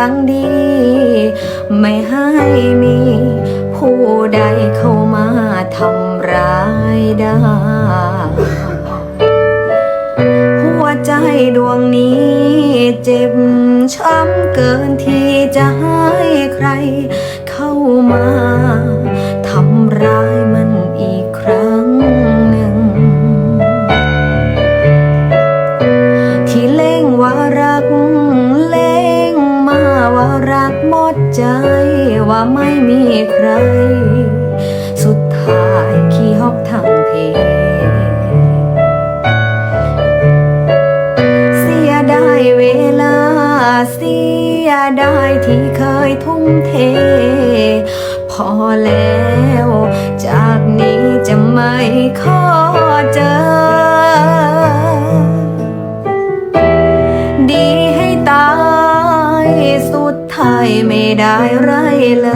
อย่างดี ไม่ให้มี ผู้ใดเข้ามาทำร้ายได้ หัวใจดวงนี้เจ็บช้ำเกินที่จะให้ใครเข้ามาทำร้าย หมดใจว่าไม่มีใคร สุดท้ายขี้ฮอกทั้งเพเสียดายเวลา เสียดายที่เคยทุ่มเท พอแล้ว จากนี้จะไม่ขอเจอายไม่ได้ไรเล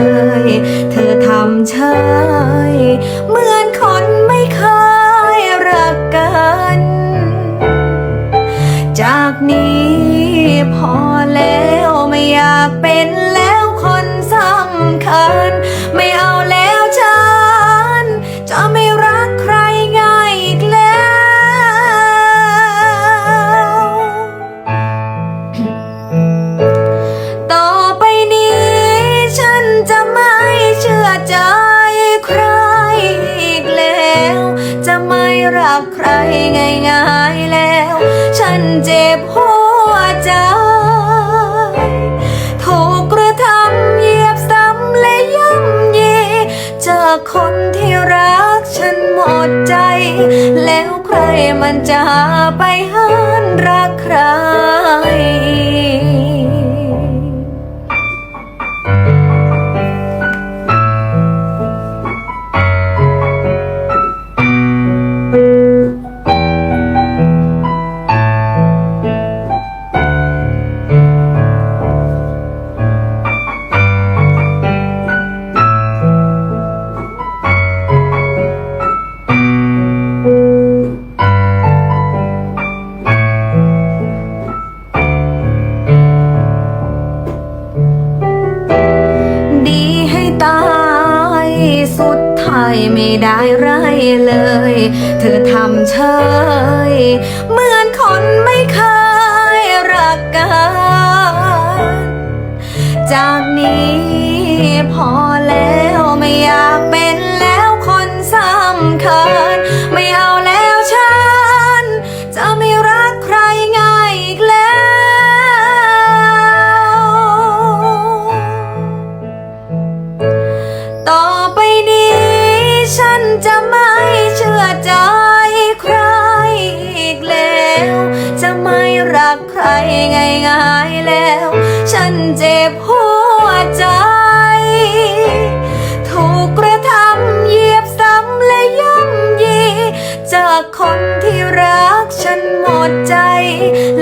ย เธอทำเชยเหมือนคนไม่เคยรักกัน จากนี้พอแล้วไม่อยากเป็นแล้วคนสำคัญ ไม่เอา ใจใครอีกแล้ว จะไม่รักใครง่ายๆแล้ว ฉันเจ็บหัวใจ ถูกกระทำเหยียบซ้ำและย่ำเยจากคนที่รักฉันหมดใจ แล้วใครมันจะไป ไม่ได้ไรเลย เธอทำเฉยเหมือนคนไม่เคยรักกัน จะไม่เชื่อใจใครอีกแล้ว จะไม่รักใครง่ายๆแล้ว ฉันเจ็บหัวใจ ถูกกระทำเหยียบซ้ำและย่ำยีจากคนที่รักฉันหมดใจ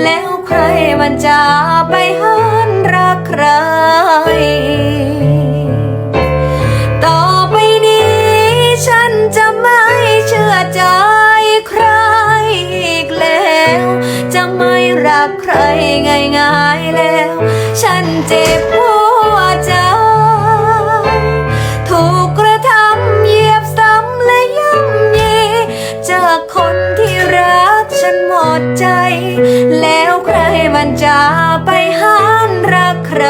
แล้วใครมันจะไปหันรักใคร เจ็บหัวใจ ถูกกระทำเหยียบซ้ำและย่ำยีจากคนที่รักฉันหมดใจ แล้วใครมันจะไปหันรักใคร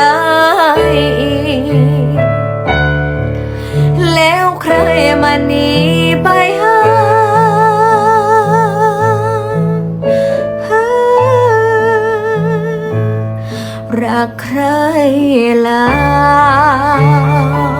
แล้วใครมาหนีไป รักใครแล้ว